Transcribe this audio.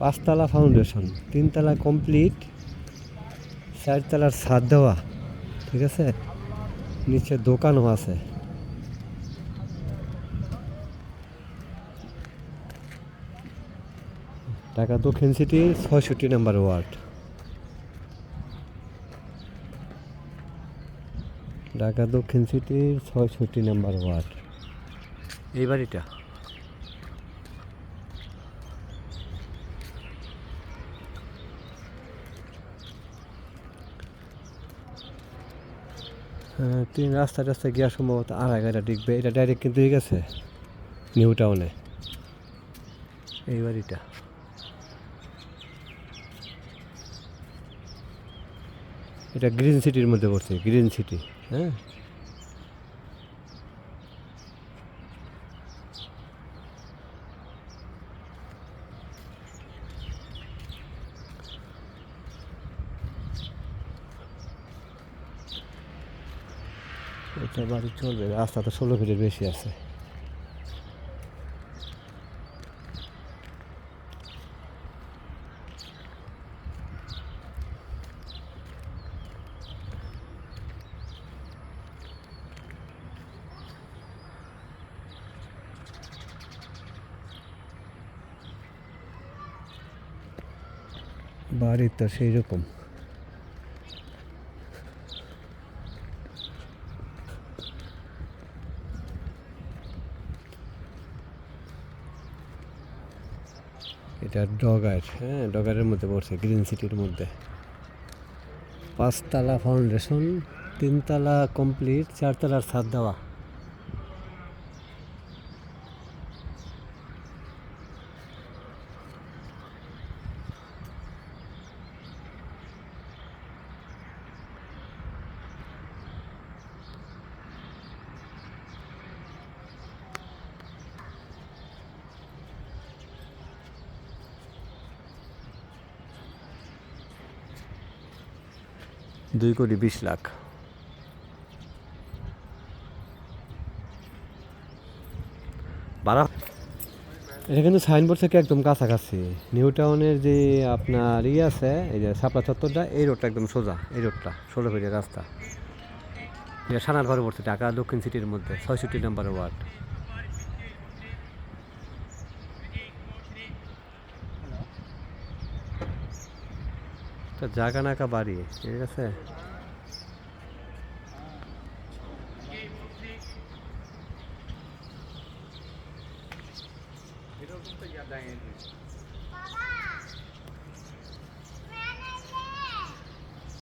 পাঁচতলা ফাউন্ডেশন তিনতলা কমপ্লিট চারতলার ছাদ দেওয়া, ঠিক আছে? নিচে দোকানও আছে। ঢাকা দক্ষিণ সিটি ছয়ষট্টি নাম্বার ওয়ার্ড। ঢাকা দক্ষিণ সিটির ছয়ষট্টি নাম্বার ওয়ার্ড। এই বাড়িটা? হ্যাঁ, তিন রাস্তা রাস্তা গিয়া সম্ভবত আর গাড়িটা ডিগবে এটা ডাইরেক্ট কিন্তু হয়ে গেছে নিউ টাউনে এই বাড়িটা। এটা গ্রিন সিটির মধ্যে পড়ছে গ্রিন সিটি হ্যাঁ? এটা বাড়ি চলবে রাস্তা তো ষোলো ফিটের বেশি আছে। বাড়ি তো সেই রকম এটা ডগার হ্যাঁ ডগারের মধ্যে পড়ছে, গ্রিন সিটির মধ্যে। পাঁচতলা ফাউন্ডেশন তিনতলা কমপ্লিট চারতলার ছাদ দেওয়া। দুই কোটি বিশ লাখ। এটা কিন্তু সাইনবোর্ড থেকে একদম কাছাকাছি। নিউ টাউনের যে আপনার ইয়ে আছে, এই যে সাপলা চত্বরটা, এই রোডটা একদম সোজা, এই রোডটা ষোলো ফিটের রাস্তা। সানার ঘরে পড়ছে ঢাকা দক্ষিণ সিটির মধ্যে, ছয়ষট্টি নম্বর ওয়ার্ড একটা জাগানাকা বাড়ি ঠিক আছে এরকম তো